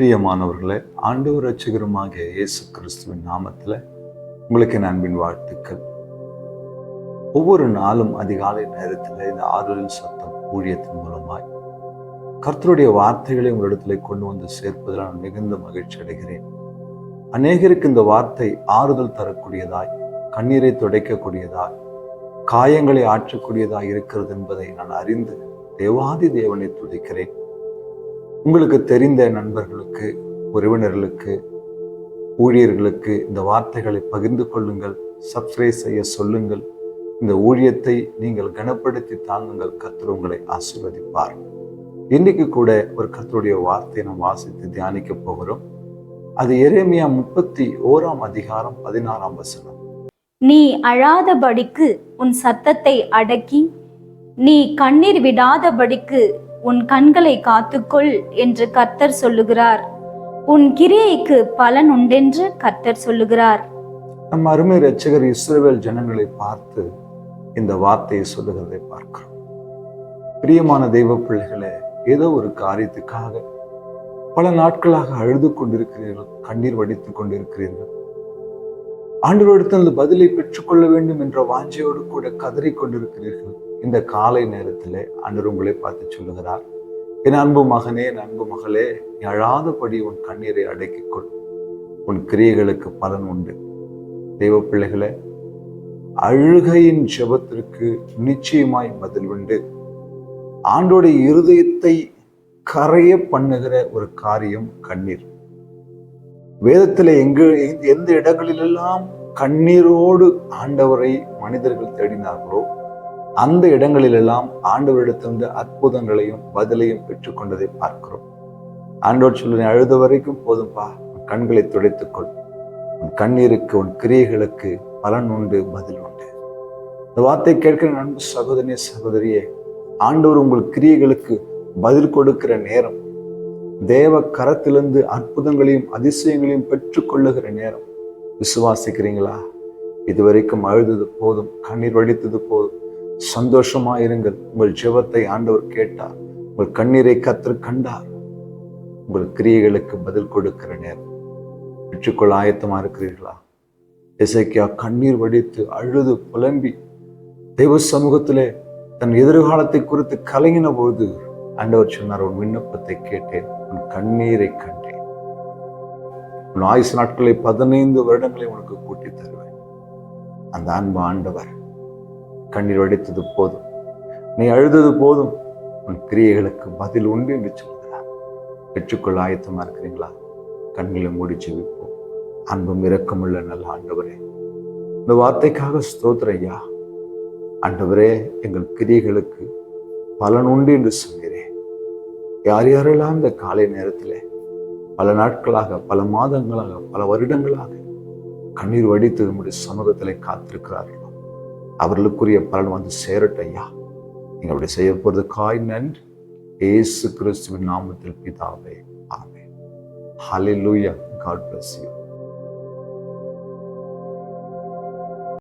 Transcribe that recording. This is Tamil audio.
பிரியமானவர்களே ஆண்டவர் ரட்சகருமாகிய இயேசு கிறிஸ்துவின் நாமத்தில் உங்களுக்கு என் அன்பின் வாழ்த்துக்கள். ஒவ்வொரு நாளும் அதிகாலை நேரத்தில் இந்த ஆறுதல் சத்தம் ஊழியத்தின் மூலமாய் கர்த்தருடைய வார்த்தைகளை உங்களிடத்தில் கொண்டு வந்து சேர்ப்பதில் நான் மிகுந்த மகிழ்ச்சி அடைகிறேன். அநேகருக்கு இந்த வார்த்தை ஆறுதல் தரக்கூடியதாய் கண்ணீரை துடைக்கக்கூடியதாய் காயங்களை ஆற்றக்கூடியதாய் இருக்கிறது என்பதை நான் அறிந்து தேவாதி தேவனை துடைக்கிறேன் உங்களுக்கு தெரிந்த நண்பர்களுக்கு உறவினர்களுக்கு ஊழியர்களுக்கு இந்த வார்த்தைகளை பகிர்ந்து கொள்ளுங்கள் சப்ஸ்கிரைப் செய்ய சொல்லுங்கள். இந்த ஊழியத்தை நீங்கள் கனப்படுத்தி தாங்குங்கள். கத்தர் உங்களை ஆசீர்வதிப்பார். இன்றைக்கு கூட ஒரு கத்தருடைய வார்த்தையை நாம் வாசித்து தியானிக்க போகிறோம். அது எரேமியா முப்பத்தி ஓராம் அதிகாரம் பதினாறாம் வசனம். நீ அழாதபடிக்கு உன் சத்தத்தை அடக்கி நீ கண்ணீர் விடாதபடிக்கு உன் கண்களை காத்துக்கொள் என்று கர்த்தர் சொல்லுகிறார். உன் கிரியைக்கு பலன் உண்டென்று கர்த்தர் சொல்லுகிறார். நம் அருமை ரட்சகர் இஸ்ரவேல் ஜனங்களை பார்த்து இந்த வார்த்தையை சொல்லுகிறதை பார்க்கிறோம். பிரியமான தெய்வ பிள்ளைகளே ஏதோ ஒரு காரியத்துக்காக பல நாட்களாக அழுது கொண்டிருக்கிறீர்கள் கண்ணீர் வடித்துக் கொண்டிருக்கிறீர்கள். ஆண்டவரிடத்தில் பதிலை பெற்றுக்கொள்ள வேண்டும் என்ற வாஞ்சையோடு கூட கதறி கொண்டிருக்கிறீர்கள். இந்த காலை நேரத்தில் அன்று உங்களை பார்த்து சொல்லுகிறார் என் அன்பு மகனே என் அன்பு மகளே நீ அழாதபடி உன் கண்ணீரை அடக்கிக்கொள் உன் கிரியைகளுக்கு பலன் உண்டு. தெய்வ பிள்ளைகளே அழுகையின் ஜபத்திற்கு நிச்சயமாய் பதில் உண்டு. ஆண்டோடைய இருதயத்தை கரைய பண்ணுகிற ஒரு காரியம் கண்ணீர். வேதத்தில் எங்கு எந்த இடங்களிலெல்லாம் கண்ணீரோடு ஆண்டவரை மனிதர்கள் தேடினார்களோ அந்த இடங்களிலெல்லாம் ஆண்டவரிடத்திலிருந்து அற்புதங்களையும் பதிலையும் பெற்றுக்கொண்டதை பார்க்கிறோம். ஆண்டவர் சொல்லி அழுத வரைக்கும் போதும்பா உன் கண்களை துடைத்துக்கொள். உன் கண்ணீருக்கு உன் கிரியைகளுக்கு பலன் உண்டு பதில் உண்டு. இந்த வார்த்தை கேட்கிற நண்பு சகோதரிய சகோதரியே ஆண்டவர் உங்கள் கிரியைகளுக்கு பதில் கொடுக்கிற நேரம் தேவ கரத்திலிருந்து அற்புதங்களையும் அதிசயங்களையும் பெற்றுக்கொள்ளுகிற நேரம். விசுவாசிக்கிறீங்களா? இதுவரைக்கும் அழுதது போதும் கண்ணீர் வடித்தது போதும். சந்தோஷமா இருங்கள். உங்கள் ஜெபத்தை ஆண்டவர் கேட்டார். உங்கள் கண்ணீரை கற்று கண்டார். உங்கள் கிரியைகளுக்கு பதில் கொடுக்கிற நேரம். பெற்றுக்கொள்ள ஆயத்தமா இருக்கிறீர்களா? இசைக்கியா கண்ணீர் வடித்து அழுது புலம்பி தெய்வ சமூகத்திலே தன் எதிர்காலத்தை குறித்து கலங்கின போது ஆண்டவர் சொன்னார் உன் விண்ணப்பத்தை கேட்டேன் உன் கண்ணீரை கண்டேன். உன் ஆயுசு நாட்களை பதினைந்து வருடங்களை உனக்கு கூட்டி தருவேன். அந்த அன்பு ஆண்டவர் கண்ணீர் வடித்தது போதும். நீ அழுதது போதும். உன் கிரியைகளுக்கு பதில் உண்டு என்று சொல்கிறார் பெற்றுக்கொள்ள ஆயத்தமா இருக்கிறீங்களா கண்களை மூடி செவிப்போம் அன்பும் இரக்கமுள்ள நல்ல ஆண்டவரே. இந்த வார்த்தைக்காக ஸ்தோத்திர ஐயா. ஆண்டவரே எங்கள் கிரியைகளுக்கு பலன் உண்டு என்று சொன்னீரே யார் யாரெல்லாம் இந்த காலை நேரத்தில் பல நாட்களாக பல மாதங்களாக பல வருடங்களாக கண்ணீர் வடித்து நம்முடைய சமூகத்தில் காத்திருக்கிறார்கள். அவர்களுக்குரிய பலன் வந்து சேரட்டும் ஐயா நீங்கள் அப்படி செய்ய போகிறது காய் நன்றி. ஏசு கிறிஸ்துவின் நாமத்தில் பிதாவே ஆமே ஹலிலூயா காட் பிளஸ் யூ